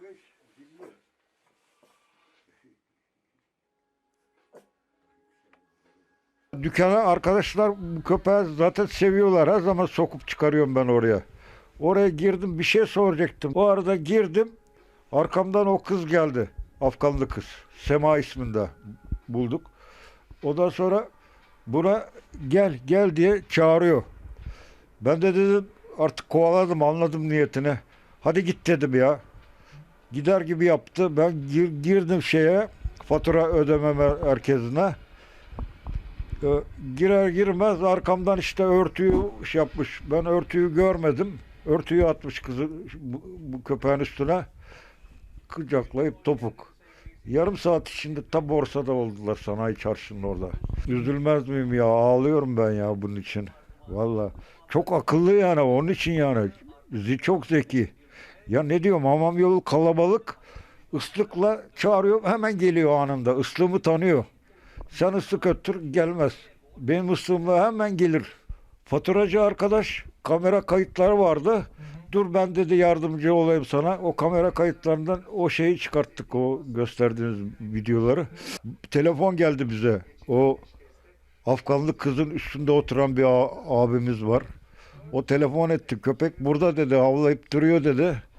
45 50. Dükkana arkadaşlar bu köpeği zaten seviyorlar. Her zaman sokup çıkarıyorum ben oraya. Oraya girdim bir şey soracaktım. O arada girdim. Arkamdan o kız geldi. Afganlı kız. Sema isminde bulduk. Ondan sonra buna gel gel diye çağırıyor. Ben de dedim artık kovaladım anladım niyetini. Hadi git dedim ya. Gider gibi yaptı. Ben gir- girdim şeye fatura ödeme mer- merkezine. Ee, girer girmez arkamdan işte örtüyü şey yapmış. Ben örtüyü görmedim. Örtüyü atmış kızı bu, bu köpeğin üstüne. Kucaklayıp topuk. Yarım saat içinde ta borsada oldular sanayi çarşının orada. Üzülmez miyim ya? Ağlıyorum ben ya bunun için. Valla. Çok akıllı yani onun için yani. Zi- Çok zeki. Ya ne diyorum hamam yolu kalabalık. Islıkla çağırıyor hemen geliyor anında. Islığımı tanıyor. Sen ıslık öttür gelmez. Benim ıslığımla hemen gelir. Faturacı arkadaş kamera kayıtları vardı. Dur ben dedi yardımcı olayım sana. O kamera kayıtlarından o şeyi çıkarttık o gösterdiğiniz videoları. Telefon geldi bize. O Afganlı kızın üstünde oturan bir abimiz var. O telefon etti. Köpek burada dedi havlayıp duruyor dedi.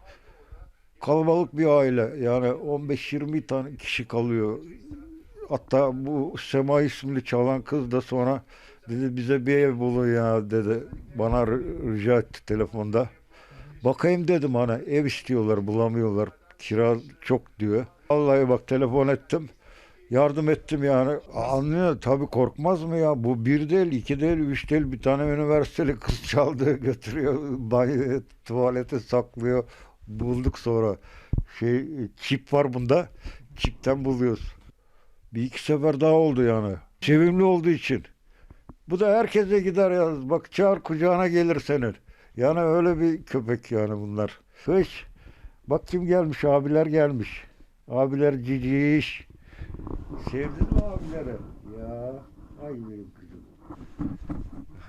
Kalabalık bir aile. Yani 15-20 tane kişi kalıyor. Hatta bu Sema isimli çalan kız da sonra dedi bize bir ev bulun ya dedi. Bana ri- rica etti telefonda. Bakayım dedim hani ev istiyorlar bulamıyorlar. Kira çok diyor. Vallahi bak telefon ettim. Yardım ettim yani. Anlıyor tabii korkmaz mı ya? Bu bir değil, iki değil, üç değil. Bir tane üniversiteli kız çaldı götürüyor. Banyoya, tuvalete saklıyor. Bulduk sonra. Şey çip var bunda. Çipten buluyoruz. Bir iki sefer daha oldu yani. Sevimli olduğu için. Bu da herkese gider ya. Bak çağır kucağına gelir senin. Yani öyle bir köpek yani bunlar. Hiç. Bak kim gelmiş? Abiler gelmiş. Abiler ciciş. Sevdin mi abileri? Ya. Ay benim kızım.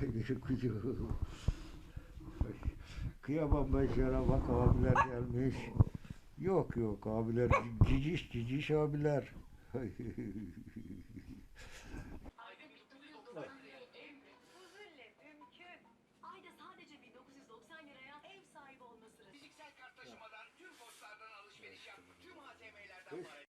Ay benim kızım. Kıyamam ben şuna bak abiler gelmiş. Yok yok abiler ciciş ciciş abiler. Fiziksel kartlaşmadan tüm postlardan alışveriş yap. Tüm ATM'lerden para